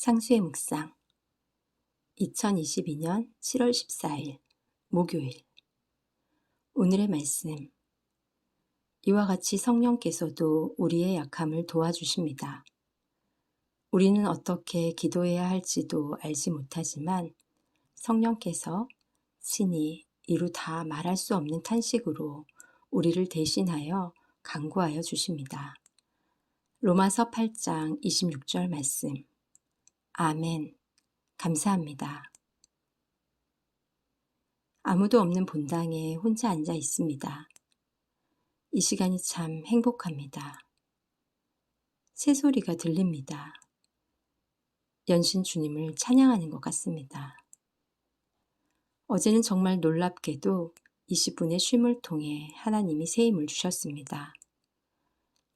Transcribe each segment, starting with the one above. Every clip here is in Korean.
상수의 묵상 2022년 7월 14일 목요일 오늘의 말씀 이와 같이 성령께서도 우리의 약함을 도와주십니다. 우리는 어떻게 기도해야 할지도 알지 못하지만 성령께서 친히 이루 다 말할 수 없는 탄식으로 우리를 대신하여 강구하여 주십니다. 로마서 8장 26절 말씀. 아멘. 감사합니다. 아무도 없는 본당에 혼자 앉아 있습니다. 이 시간이 참 행복합니다. 새소리가 들립니다. 연신 주님을 찬양하는 것 같습니다. 어제는 정말 놀랍게도 20분의 쉼을 통해 하나님이 새 힘을 주셨습니다.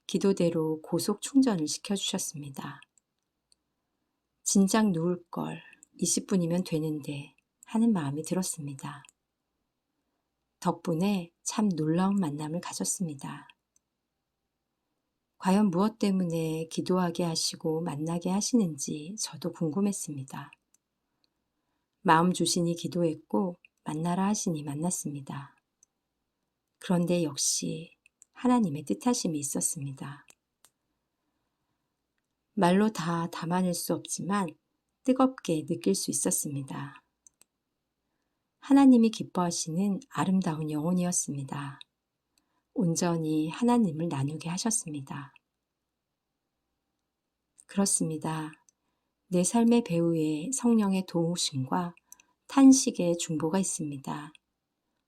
기도대로 고속 충전을 시켜주셨습니다. 진작 누울 걸 20분이면 되는데 하는 마음이 들었습니다. 덕분에 참 놀라운 만남을 가졌습니다. 과연 무엇 때문에 기도하게 하시고 만나게 하시는지 저도 궁금했습니다. 마음 주시니 기도했고 만나라 하시니 만났습니다. 그런데 역시 하나님의 뜻하심이 있었습니다. 말로 다 담아낼 수 없지만 뜨겁게 느낄 수 있었습니다. 하나님이 기뻐하시는 아름다운 영혼이었습니다. 온전히 하나님을 나누게 하셨습니다. 그렇습니다. 내 삶의 배후에 성령의 도우심과 탄식의 중보가 있습니다.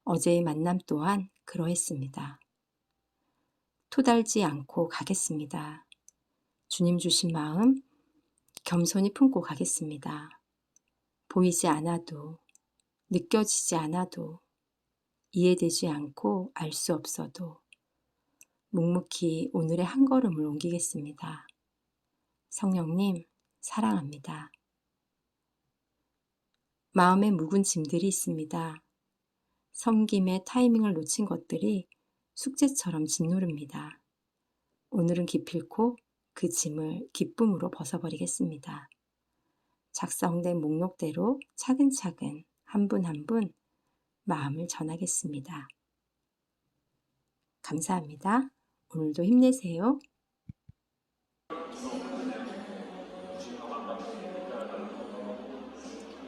어제의 만남 또한 그러했습니다. 토달지 않고 가겠습니다. 주님 주신 마음 겸손히 품고 가겠습니다. 보이지 않아도, 느껴지지 않아도, 이해되지 않고 알 수 없어도 묵묵히 오늘의 한 걸음을 옮기겠습니다. 성령님, 사랑합니다. 마음에 묵은 짐들이 있습니다. 섬김의 타이밍을 놓친 것들이 숙제처럼 짓누릅니다. 오늘은 기필코 그 짐을 기쁨으로 벗어버리겠습니다. 작성된 목록대로 차근차근 한 분 한 분 마음을 전하겠습니다. 감사합니다. 오늘도 힘내세요.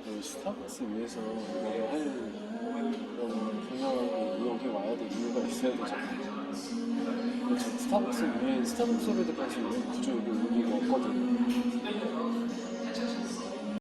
그 스타벅스 위해서 할 그런 분명하게 여기 와야 될 이유가 있어야 되잖아요. 스타벅스 위에 스타벅스 소리도 갈수 있는 구조 여기 여기가 없거든요.